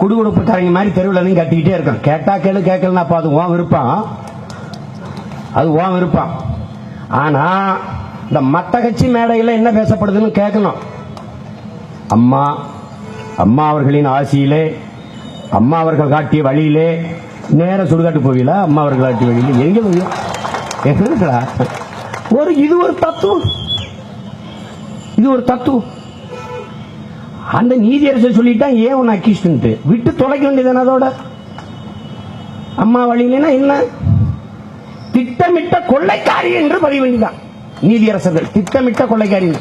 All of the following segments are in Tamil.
குடுகுடுப்புக்காரங்க மாதிரி தெருவில் இருந்து கத்திக்கிட்டே இருக்கும் கேட்டால் கேளு கேட்கலன்னா அப்போ அது உன் விருப்பம். அது உன் விருப்பம். ஆனால் இந்த மத்த கட்சி மேடையில் என்ன பேசப்படுதுன்னு கேட்கணும். அம்மா அம்மா அவர்களின் ஆசியிலே அம்மா அவர்கள் காட்டிய வழியிலே நேர சுடுகாட்டு போவீங்களா? அம்மா அவர்கள் காட்டிய வழியில. எங்க போவியோ எங்கடா ஒரு இது ஒரு தத்துவம். இது ஒரு தத்துவம். அந்த நீதியரசர் சொல்லிட்டான் ஏன் உன்னை அக்கிஷ்டு விட்டு தொலைக்க வேண்டியது அதோட? அம்மா வழியிலனா என்ன? திட்டமிட்ட கொள்ளைக்காரி என்று பதிய வேண்டிதான் நீதியரசர்கள் திட்டமிட்ட கொள்ளைக்காரி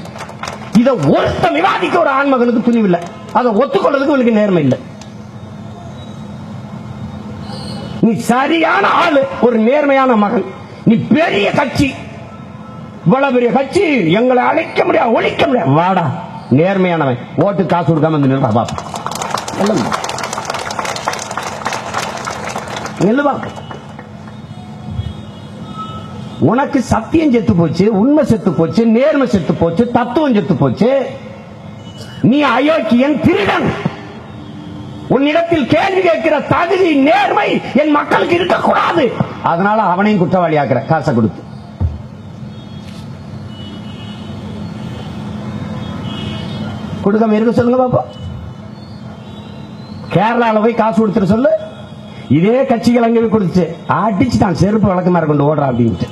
இதை ஒருத்த விவாதிக்க ஒரு ஆண்மகனுக்கு துணிவில்லை. அதை ஒத்துக்கொள்றதுக்கு உனக்கு நேர்மை இல்லை. நீ சரியான ஆளு ஒரு நேர்மையான மகன். நீ பெரிய கட்சி. இவ்வளவு பெரிய கட்சி எங்களை அழைக்க முடியாது ஒழிக்க முடியாது வாடா. நேர்மையானவன் ஓட்டு காசு கொடுக்காம வந்து நில்றா பாப்பா உனக்கு சத்தியம் செத்து போச்சு உண்மை செத்து போச்சு நேர்மை செத்து போச்சு தத்துவம் செத்து போச்சு. நீ அயோக்கியன் திருடன். உன்னிடத்தில் கேள்வி கேட்கிற தகுதி நேர்மை என் மக்களுக்கு இருக்கக்கூடாது. அதனால அவனையும் குற்றவாளி ஆக்கிற காசை கொடுத்து. கொடுக்காம இருக்க சொல்லுங்க பாப்போம் கேரளால போய் காசு கொடுத்துட சொல்லு. இதே கட்சிகள் அங்கே போய் கொடுத்துச்சு. அடிச்சு தான் செருப்பு வழக்கமா கொண்டு ஓடுறா அப்படின்ட்டு.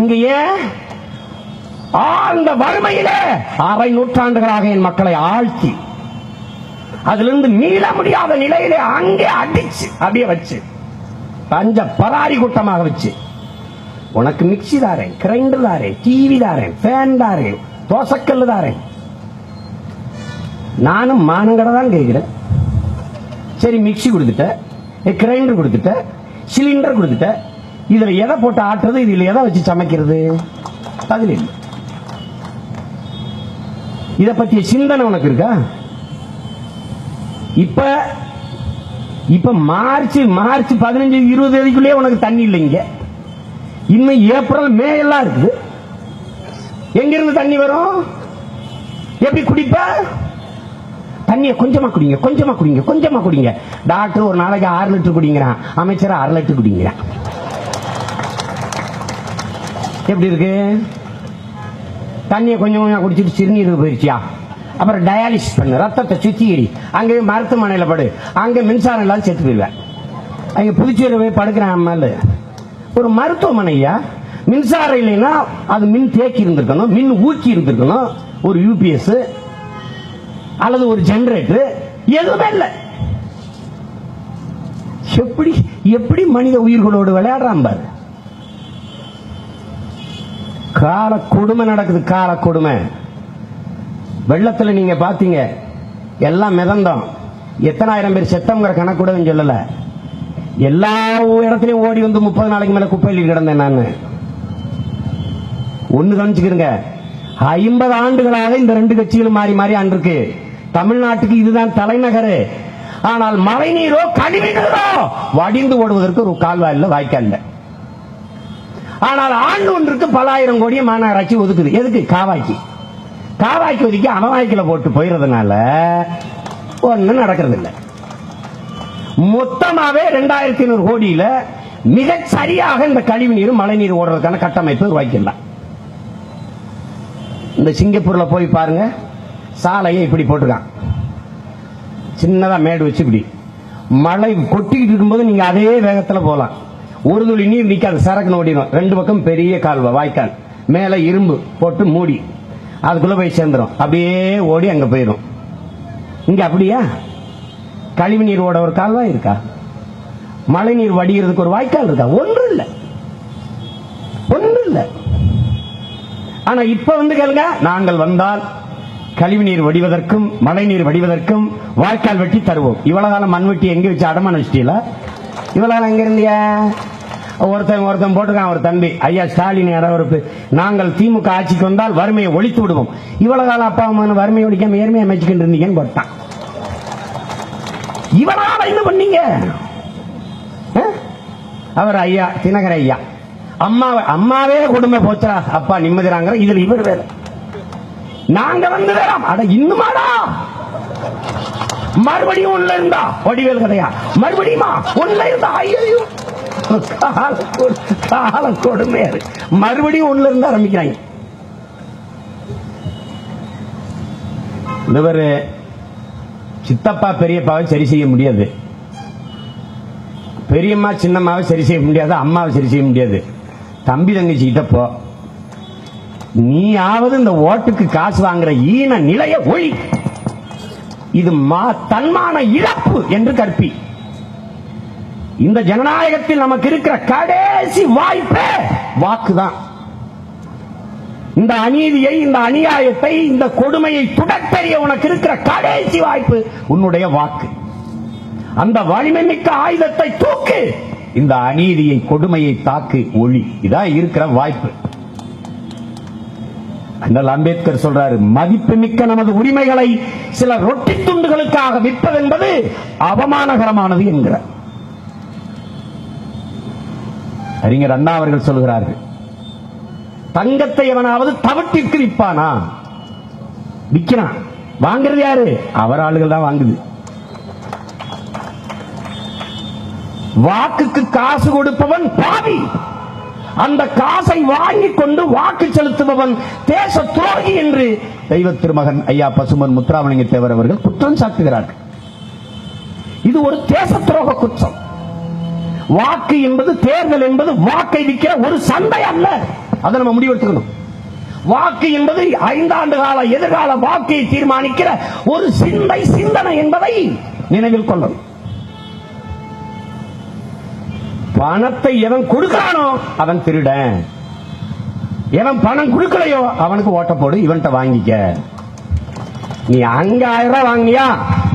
இங்க ஏன் ஆழ்ந்த வறுமையிலே அரை நூற்றாண்டுகளாக என் மக்களை ஆழ்த்தி அதிலிருந்து மீள முடியாத நிலையிலே அங்கே அடிச்சு அப்படியே வச்சு பஞ்ச பராரி கூட்டமாக வச்சு உனக்கு மிக்சி தாரேன் கிரைண்டர் தாரேன் டிவி தாரேன் ஃபேன் தாரேன் தோசைக்கல்லு தாரே நானும் மானங்கடை தான் கேட்கிறேன். சரி மிக்சி கொடுத்துட்ட கிரைண்டர் கொடுத்துட்ட சிலிண்டர் கொடுத்துட்ட. இதுல எதை போட்டு ஆட்டுறது இதுல எதை வச்சு சமைக்கிறது? அதுல இல்லை. இதை பற்றிய சிந்தனை உனக்கு இருக்கா? இப்ப இப்ப மார்ச் மார்ச் பதினஞ்சு இருபது தேதிக்குள்ளேயே உனக்கு தண்ணி இல்லைங்க இன்னும் ஏப்ரல் மே எல்லாம் இருக்குது. எங்கிருந்து தண்ணி வரும்? எப்படி குடிப்ப? தண்ணியை கொஞ்சமா குடிங்க கொஞ்சமா குடிங்க கொஞ்சமா குடிங்க. டாக்டர் ஒரு நாளைக்கு ஆறு லிட்டர் குடிங்கிறான். அமைச்சர் அரை லிட்டர் குடிங்கிறான். எப்படி இருக்கு? தண்ணியை கொஞ்சம் கொஞ்சம் குடிச்சிட்டு சிறுநீர் போயிடுச்சியா அப்புறம் டயாலிசிஸ் பண்ணு ரத்தத்தை சுத்திகரி அங்கே மருத்துவமனையில் படு. அங்கே மின்சாரம் இல்லாத செத்து போயிடுவேன். அங்கே புதுச்சேரியில் போய் படுக்கிறேன் அம்மாள் ஒரு மருத்துவமனையா மின்சாரம் இல்லைன்னா அது மின் தேக்கி இருந்திருக்கணும் மின் ஊக்கி இருந்திருக்கணும் ஒரு யூபிஎஸ் அல்லது ஒரு ஜெனரேட்டர் எதுவுமே இல்லை. எப்படி எப்படி மனித உயிர்களோடு விளையாடுறான் பாரு. கால கொடுமை நடக்குது கால கொடுமை. வெள்ளத்துல நீங்க பாத்தீங்க எல்லாம் மிதந்தோம். எத்தனாயிரம் பேர் செத்தம்ங்கிற கணக்கு சொல்லல. எல்லா இடத்துலயும் ஓடி வந்து முப்பது நாளைக்கு மேல குப்பையில் கிடந்தேன் நான். ஒன்னு கவனிச்சுக்கிறங்க ஐம்பது ஆண்டுகளாக இந்த ரெண்டு கட்சிகளும் மாறி மாறி ஆண்டிருக்கு. தமிழ்நாட்டுக்கு இதுதான் தலைநகர். ஆனால் மழை நீரோ கழிவு நீரோ வடிந்து ஓடுவதற்கு ஒரு கால்வாய் இல்லை வாய்க்கால் இல்லை ஆனால் ஆண்டு ஒன்றுக்கு பல ஆயிரம் கோடியை மாநகராட்சி ஒதுக்குது. எதுக்கு? காவாய்க்கு. காவாய்க்கு ஒதுக்கி அணவாய்க்கில் போட்டு போயிடுறதுனால ஒன்றும் நடக்கிறது இல்லை மொத்தமாவே ரெண்டாயிரத்தி ஐநூறு கோடியில மிக சரியாக இந்த கழிவு நீரும் மழை நீர் ஓடுறதுக்கான கட்டமைப்பு உருவாக்கிடலாம். இந்த சிங்கப்பூரில் போய் பாருங்க. சாலையை இப்படி போட்டிருக்கான். சின்னதாக மேடு வச்சு இப்படி. மழை கொட்டிக்கிட்டு இருக்கும்போது நீங்கள் அதே வேகத்தில் போகலாம். ஒரு துளி நீர் நிற்காது சரக்குன்னு ஓடிடும். ரெண்டு பக்கம் பெரிய கால்வாய் வாய்க்கால். மேலே இரும்பு போட்டு மூடி. அதுக்குள்ளே போய் சேர்ந்துரும். அப்படியே ஓடி அங்கே போயிடும். இங்கே அப்படியா? கழிவு நீர் ஓட ஒரு கால்வாய் இருக்கா? மழை நீர் வடிகிறதுக்கு ஒரு வாய்க்கால் இருக்கா? ஒன்றும் இல்லை ஒன்றும் இல்லை ஆனா இப்ப வந்து கேளுங்க நாங்கள் வந்தால் கழிவு நீர் வடிவதற்கும் மழை நீர் வடிவதற்கும் வாய்க்கால் வெட்டி தருவோம். இவ்வளவு காலம் மண் வெட்டி எங்க வச்சு அடமான வச்சிட்டீங்களா? இவ்வளவு காலம் எங்க இருந்தியா ஒருத்தன் ஒருத்தன் போட்டுக்கான் ஒரு தம்பி. ஐயா ஸ்டாலின் இடவரப்பு நாங்கள் திமுக ஆட்சிக்கு வந்தால் வறுமையை ஒழித்து விடுவோம். இவ்வளவு காலம் அப்பா அம்மா வறுமையை ஒழிக்காம ஏர்மையை அமைச்சுக்கிட்டு இருந்தீங்கன்னு போட்டான். இவனால என்ன பண்ணீங்க? அவர் ஐயா தினகர ஐயா. அம்மாவை அம்மாவே கொடுமை போச்சா? அப்பா நிம்மதிறாங்க இதுல இவர் வேற. நாங்க வந்து வேறாம் அட இன்னுமாடா? மறுபடியும் உள்ள இருந்தா? வடிவேல் கதையா? மறுபடியுமா? உள்ள இருந்தா? ஐயோ காலம் கொடுமையா இருக்கு மறுபடியும் உள்ள இருந்து ஆரம்பிக்கிறாங்க. இவர் சித்தப்பா பெரியப்பாவை சரி செய்ய முடியாது. பெரியம்மா சின்னம்மாவை சரி செய்ய முடியாது. அம்மாவை சரி செய்ய முடியாது. தம்பி தங்கச்சிக்கிட்ட போ நீயாவது இந்த ஓட்டுக்கு காசு வாங்குற ஈன நிலைய ஒழி இது மா தன்மான இழப்பு என்று கற்பி. இந்த ஜனநாயகத்தில் நமக்கு இருக்கிற கடைசி வாய்ப்பே வாக்குதான். இந்த அநீதியை இந்த அநியாயத்தை இந்த கொடுமையை துடத்தெறிய உனக்கு இருக்கிற கடைசி வாய்ப்பு உன்னுடைய வாக்கு. அந்த வலிமை மிக்க ஆயுதத்தை தூக்கு. இந்த அநீதியை கொடுமையை தாக்கு ஒளி. இதான் இருக்கிற வாய்ப்பு. அண்ணல் அம்பேத்கர் சொல்றாரு மதிப்புமிக்க நமது உரிமைகளை சில ரொட்டி துண்டுகளுக்காக விற்பது என்பது அவமானகரமானது என்கிறார். அறிஞர் அண்ணா அவர்கள் சொல்கிறார்கள் தங்கத்தை எவனாவது தவட்டிற்கு விற்பானா விற்கிறான் வாங்குறது யாரு? அவர் ஆளுகள் தான் வாங்குது. வாக்குக்கு காசு கொடுப்பவன் பாவி. அந்த காசை வாங்கி கொண்டு வாக்கு செலுத்துபவன் தேச துரோகி என்று தெய்வ திருமகன் ஐயா பசுமன் முத்துராமலிங்க தேவர் அவர்கள் குற்றம் சாட்டுகிறார்கள். இது ஒரு தேச துரோக குற்றம். வாக்கு என்பது தேர்தல் என்பது வாக்கை விற்கிற ஒரு சந்தை அல்ல. அதை நம்ம முடிவெடுத்துக்கணும். வாக்கு என்பது ஐந்தாண்டு கால எதிர்கால வாக்கை தீர்மானிக்கிற ஒரு சிந்தை சிந்தனை என்பதை நினைவில் கொள்ளணும். பணத்தை எவன் கொடுக்கிறானோ அவன் திருடன். எவன் பணம் கொடுக்கலையோ அவனுக்கு ஓட்ட போடு இவன்கிட்ட வாங்கிக்க. நீ அங்க ஆயிரம் ரூபாய் வாங்கினியா?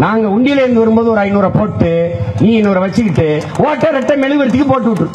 நாங்க உண்டியில இருந்து வரும்போது ஒரு ஐநூறு போட்டு நீ இன்னொரு வச்சுக்கிட்டு ஓட்ட ரெட்டை மெழுகுவரத்துக்கு போட்டு விட்டு